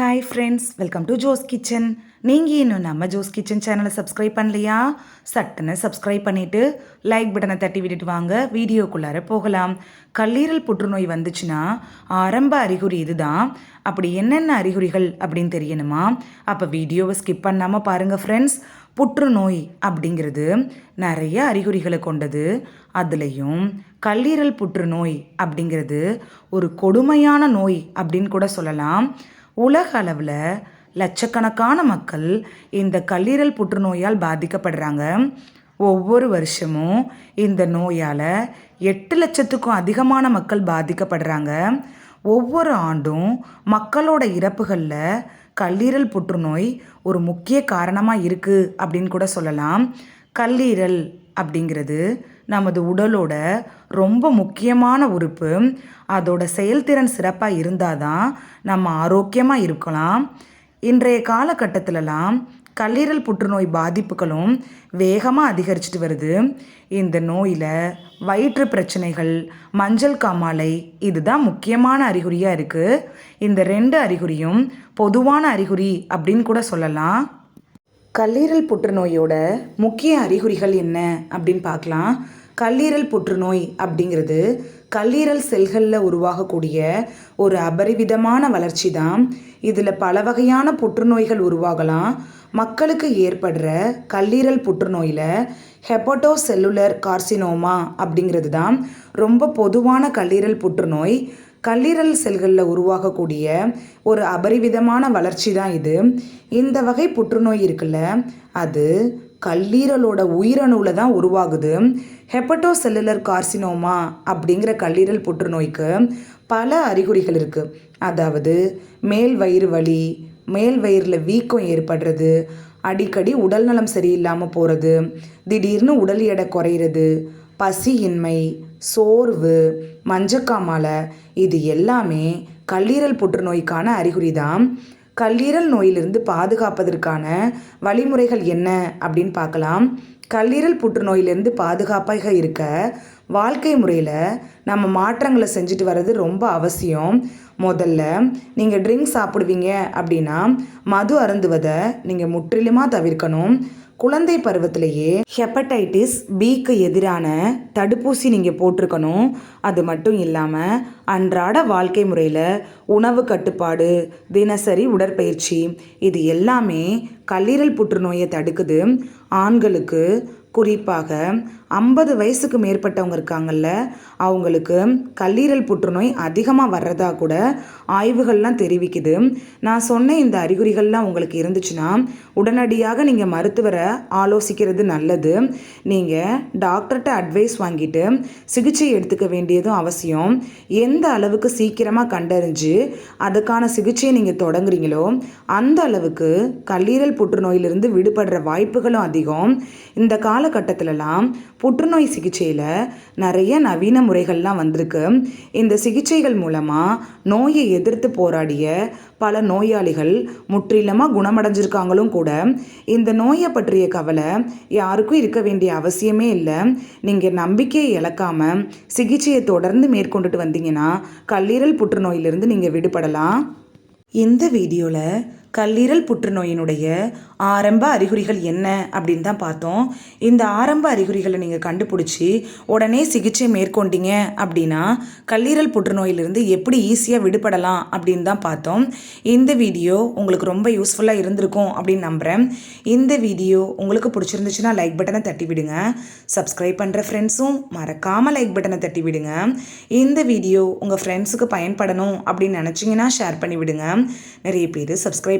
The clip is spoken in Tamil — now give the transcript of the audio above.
Hi friends welcome to Jo's kitchen நீங்கள் இன்னும் நம்ம ஜோஸ் கிச்சன் சேனலை சப்ஸ்கிரைப் பண்ணலையா? சட்டுன்னு சப்ஸ்கிரைப் பண்ணிவிட்டு லைக் பட்டனை தட்டி விட்டுட்டு வாங்க. வீடியோக்குள்ளார போகலாம். கல்லீரல் புற்றுநோய் வந்துச்சுன்னா ஆரம்ப அறிகுறி இதுதான். அப்படி என்னென்ன அறிகுறிகள் அப்படின்னு தெரியணுமா? அப்போ வீடியோவை ஸ்கிப் பண்ணாமல் பாருங்கள் ஃப்ரெண்ட்ஸ் புற்றுநோய் அப்படிங்கிறது நிறைய அறிகுறிகளை கொண்டது. அதுலேயும் கல்லீரல் புற்றுநோய் அப்படிங்கிறது ஒரு கொடுமையான நோய் அப்படின்னு கூட சொல்லலாம். உலக அளவில் லட்சக்கணக்கான மக்கள் இந்த கல்லீரல் புற்றுநோயால் பாதிக்கப்படுறாங்க. ஒவ்வொரு வருஷமும் இந்த நோயால் எட்டு லட்சத்துக்கும் அதிகமான மக்கள் பாதிக்கப்படுறாங்க. ஒவ்வொரு ஆண்டும் மக்களோட இறப்புகளில் கல்லீரல் புற்றுநோய் ஒரு முக்கிய காரணமாக இருக்குது அப்படின்னு கூட சொல்லலாம். கல்லீரல் அப்படிங்கிறது நமது உடலோட ரொம்ப முக்கியமான உறுப்பு. அதோட செயல்திறன் சிறப்பாக இருந்தால் தான் நம்ம ஆரோக்கியமாக இருக்கலாம். இன்றைய காலகட்டத்திலலாம் கல்லீரல் புற்றுநோய் பாதிப்புகளும் வேகமாக அதிகரிச்சிட்டு வருது. இந்த நோயில் வயிற்று பிரச்சனைகள் மஞ்சள் காமாலை இதுதான் முக்கியமான அறிகுறியாக இருக்குது இந்த ரெண்டு அறிகுறியும் பொதுவான அறிகுறி அப்படின்னு கூட சொல்லலாம். கல்லீரல் புற்றுநோயோட முக்கிய அறிகுறிகள் என்ன அப்படின்னு பார்க்கலாம். கல்லீரல் புற்றுநோய் அப்படிங்கிறது கல்லீரல் செல்களில் உருவாகக்கூடிய ஒரு அபரிவிதமான வளர்ச்சி தான் இதில் பல வகையான புற்றுநோய்கள் உருவாகலாம். மக்களுக்கு ஏற்படுற கல்லீரல் புற்றுநோயில் ஹெப்படோ செல்லுலர் கார்சினோமா அப்படிங்கிறது தான் ரொம்ப பொதுவான கல்லீரல் புற்றுநோய். கல்லீரல் செல்களில் உருவாகக்கூடிய ஒரு அபரிவிதமான வளர்ச்சி தான் இது. இந்த வகை புற்றுநோய் இருக்குல்ல அது கல்லீரலோட உயிரணுவில் தான் உருவாகுது. ஹெப்பட்டோ செல்லுலர் கார்சினோமா அப்படிங்கிற கல்லீரல் புற்றுநோய்க்கு பல அறிகுறிகள் இருக்குது அதாவது மேல் வயிறு வலி மேல் வயிறில் வீக்கம் ஏற்படுறது அடிக்கடி உடல் நலம் சரியில்லாமல் போகிறது திடீர்னு உடல் எடை குறையிறது பசியின்மை சோர்வு மஞ்சக்காமாலை. இது எல்லாமே கல்லீரல் புற்றுநோய்க்கான அறிகுறி தான் கல்லீரல் நோயிலிருந்து பாதுகாப்பதற்கான வழிமுறைகள் என்ன அப்படின்னு பார்க்கலாம். கல்லீரல் புற்றுநோயிலிருந்து பாதுகாப்பாக இருக்க வாழ்க்கை முறையில் நம்ம மாற்றங்களை செஞ்சுட்டு வர்றது ரொம்ப அவசியம். முதல்ல நீங்கள் ட்ரிங்க்ஸ் சாப்பிடுவீங்க அப்படின்னா மது அருந்துவதை நீங்கள் முற்றிலுமாக தவிர்க்கணும். குழந்தை பருவத்திலேயே ஹெப்படைட்டிஸ் பிக்கு எதிரான தடுப்பூசி நீங்கள் போட்டிருக்கணும். அது மட்டும் இல்லாமல் அன்றாட வாழ்க்கை முறையில் உணவு கட்டுப்பாடு தினசரி உடற்பயிற்சி இது எல்லாமே கல்லீரல் புற்றுநோயை தடுக்குது. ஆண்களுக்கு குறிப்பாக ஐம்பது வயசுக்கு மேற்பட்டவங்க இருக்காங்கல்ல அவங்களுக்கு கல்லீரல் புற்றுநோய் அதிகமாக வர்றதா கூட ஆய்வுகள்லாம் தெரிவிக்குது. நான் சொன்ன இந்த அறிகுறிகள்லாம் உங்களுக்கு இருந்துச்சுன்னா உடனடியாக நீங்கள் மருத்துவரை ஆலோசிக்கிறது நல்லது. நீங்கள் டாக்டர்கிட்ட அட்வைஸ் வாங்கிட்டு சிகிச்சை எடுத்துக்க வேண்டியதும் அவசியம். எந்த அளவுக்கு சீக்கிரமாக கண்டறிஞ்சு அதுக்கான சிகிச்சையை நீங்கள் தொடங்குறீங்களோ அந்த அளவுக்கு கல்லீரல் புற்றுநோயிலிருந்து விடுபடுற வாய்ப்புகளும் அதிகம். இந்த காலகட்டத்திலலாம் புற்றுநோய் சிகிச்சையில் நிறைய நவீன முறைகள்லாம் வந்திருக்கு. இந்த சிகிச்சைகள் மூலமாக நோயை எதிர்த்து போராடிய பல நோயாளிகள் முற்றிலுமாக குணமடைஞ்சிருக்காங்களும் கூட இந்த நோயை பற்றிய கவலை யாருக்கும் இருக்க வேண்டிய அவசியமே இல்லை. நீங்கள் நம்பிக்கையை இழக்காமல் சிகிச்சையை தொடர்ந்து மேற்கொண்டுட்டு வந்தீங்கன்னா கல்லீரல் புற்றுநோயிலிருந்து நீங்கள் நீங்கள் விடுபடலாம். இந்த வீடியோவில் கல்லீரல் புற்றுநோயினுடைய ஆரம்ப அறிகுறிகள் என்ன அப்படின்னு தான் பார்த்தோம். இந்த ஆரம்ப அறிகுறிகளை நீங்கள் கண்டுபிடிச்சி உடனே சிகிச்சை மேற்கொண்டீங்க அப்படின்னா கல்லீரல் புற்றுநோயிலிருந்து எப்படி ஈஸியாக விடுபடலாம் அப்படின்னு தான் பார்த்தோம். இந்த வீடியோ உங்களுக்கு ரொம்ப யூஸ்ஃபுல்லாக இருந்திருக்கும் அப்படின்னு நம்புகிறேன் இந்த வீடியோ உங்களுக்கு பிடிச்சிருந்துச்சுன்னா லைக் பட்டனை தட்டி விடுங்க. சப்ஸ்கிரைப் பண்ணுற ஃப்ரெண்ட்ஸும் மறக்காமல் லைக் பட்டனை தட்டி விடுங்க. இந்த வீடியோ உங்கள் ஃப்ரெண்ட்ஸுக்கு பயன்படணும் அப்படின்னு நினச்சிங்கன்னா ஷேர் பண்ணி விடுங்க. நிறைய பேர் சப்ஸ்கிரைப்